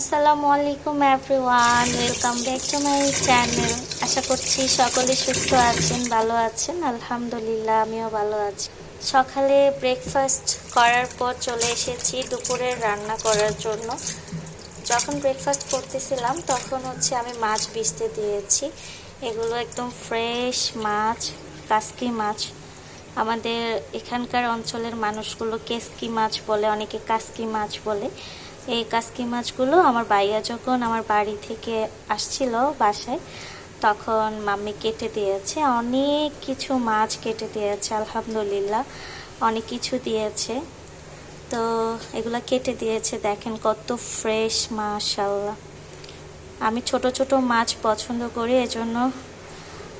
আসসালামু আলাইকুম everyone welcome back to my channel আশা করছি সকলে সুস্থ আছেন, ভালো আছেন। আলহামদুলিল্লাহ, আমিও ভালো আছি। সকালে ব্রেকফাস্ট করার পর চলে এসেছি দুপুরের রান্না করার জন্য। যখন ব্রেকফাস্ট করতেছিলাম, তখন হচ্ছে আমি মাছ ভিজতে দিয়েছি। এগুলো একদম ফ্রেশ মাছ, কাসকি মাছ। আমাদের এখানকার অঞ্চলের মানুষগুলো কেসকি মাছ বলে, অনেকে কাসকি মাছ বলে। এই কাসকি মাছগুলো আমার ভাইয়া যখন আমার বাড়ি থেকে আসছিল বাসায়, তখন মাম্মি কেটে দিয়েছে। অনেক কিছু মাছ কেটে দিয়েছে, আলহামদুলিল্লাহ। অনেক কিছু দিয়েছে। তো এগুলো কেটে দিয়েছে, দেখেন কত ফ্রেশ মাশাল্লাহ আমি ছোট ছোট মাছ পছন্দ করি, এজন্য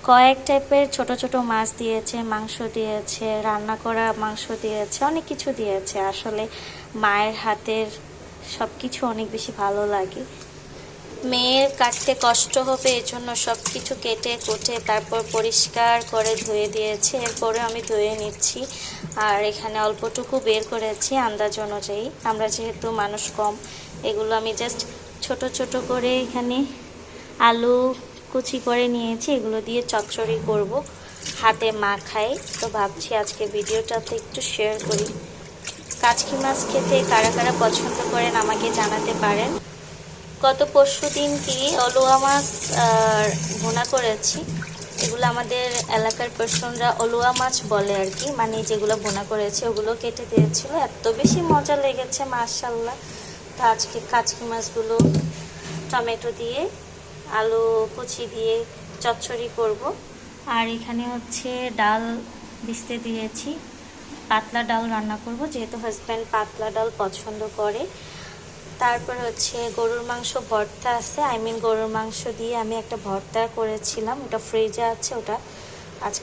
কয়েক টাইপের ছোট ছোট মাছ দিয়েছে, মাংস দিয়েছে, রান্না করা মাংস দিয়েছে, অনেক কিছু দিয়েছে। আসলে মায়ের হাতের সব কিছু অনেক বেশি ভালো লাগে। মেয়ের কাটতে কষ্ট হবে, এজন্য সব কিছু কেটে কুটে তারপর পরিষ্কার করে ধুয়ে দিয়েছে এরপরে আমি ধুয়ে নিচ্ছি। আর এখানে অল্পটুকু বের করেছি আন্দাজ অনুযায়ী, আমরা যেহেতু মানুষ কম, এগুলো আমি জাস্ট ছোট ছোট করে এখানে আলু কুচি করে নিয়েছি, এগুলো দিয়ে চচ্চড়ি করব। হাতে মাখাই, তো ভাবছি আজকে ভিডিওটাতে একটু শেয়ার করি। কাচকি মাছ খেতে কারা কারা পছন্দ করেন আমাকে জানাতে পারেন। গত পরশু দিন কি অলুয়া মাছ ভুনা করেছি। এগুলো আমাদের এলাকার পার্সনরা অলুয়া মাছ বলে আর কি। মানে যেগুলো ভুনা করেছে, ওগুলো কেটে দিয়েছিল। এত বেশি মজা লেগেছে মার্শাল্লাহ তো আজকে কাচকি মাছগুলো টমেটো দিয়ে, আলু কুচি দিয়ে চচ্চড়ি করব। আর এখানে হচ্ছে ডাল ভিজতে দিয়েছি। পাতলা ডাল রান্না করব, যেহেতু হাজব্যান্ড পাতলা ডাল পছন্দ করে। তারপর হচ্ছে গরুর মাংস ভর্তা আছে। আই মিন গরুর মাংস দিয়ে আমি একটা ভর্তা করেছিলাম। ওটা ফ্রিজে আছে, ওটা